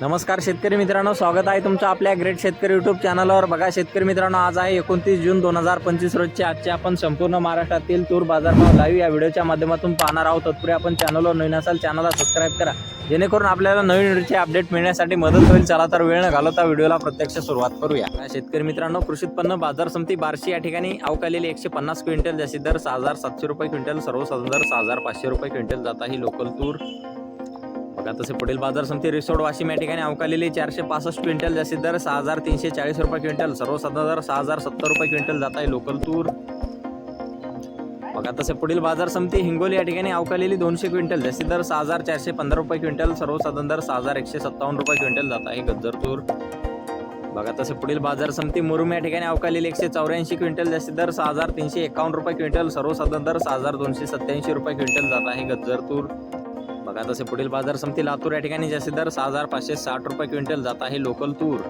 नमस्कार शेतकरी मित्रांनो स्वागत आहे तुमचं आपल्या ग्रेट शेतकरी यूट्यूब चॅनलवर बघा शेतकरी मित्रांनो आज आहे एकोणतीस जून दोन हजार पंचवीस रोजचे. आजचे आपण संपूर्ण महाराष्ट्रातील तूर बाजारभाव लाईव्ह या व्हिडिओच्या माध्यमातून पाहणार आहोत. तत्पूर्वी आपण चॅनलवर नवीन असाल चॅनलला सबस्क्राईब करा. जेणेकरून आपल्याला नवीन व्हिडिओचे अपडेट मिळण्यासाठी मदत होईल. चला तर वेळ न घालवता व्हिडिओला प्रत्यक्ष सुरुवात करूया. शेतकरी मित्रांनो कृषी उत्पन्न बाजार समिती बार्शी या ठिकाणी अवकालेली एकशे पन्नास क्विंटल जास्तीत दर सहा हजार सातशे रुपये क्विंटल सर्वसाधारण दर सहा हजार पाचशे रुपये क्विंटल जाता ही लोकल तूर बघा तसे पुढील बाजार समिती रिसोड वाशिम या ठिकाणी अवकालेली चारशे पासष्ट क्विंटल जास्तीत दर सहा हजार तीनशे चाळीस रुपये क्विंटल. सर्वसाधारण दर सहा हजार सत्तर रुपये क्विंटल जात आहे लोकल तूर. बघा तसे पुढील बाजार समिती हिंगोली या ठिकाणी अवकालेली दोनशे क्विंटल जास्तीत दर सहा हजार चारशे पंधरा रुपये क्विंटल सर्वसाधारण दर सहा हजार एकशे सत्तावन्न रुपये क्विंटल जात आहे गज्जर तूर. बघा तसे पुढील बाजार समिती मुरुम या ठिकाणी अवकालेली एकशे चौऱ्याऐंशी क्विंटल जास्तीत दर सहा हजार तीनशे एकावन्न रुपये क्विंटल सर्वसाधारण दर सहा हजार दोनशे सत्याऐंशी रुपये क्विंटल जात आहे गज्जर तूर. तसे पुढील बाजार समिती लातूर या ठिकाणी जास्तीत दर सहा हजार पाचशे साठ रुपये क्विंटल जात आहे लोकल तूर.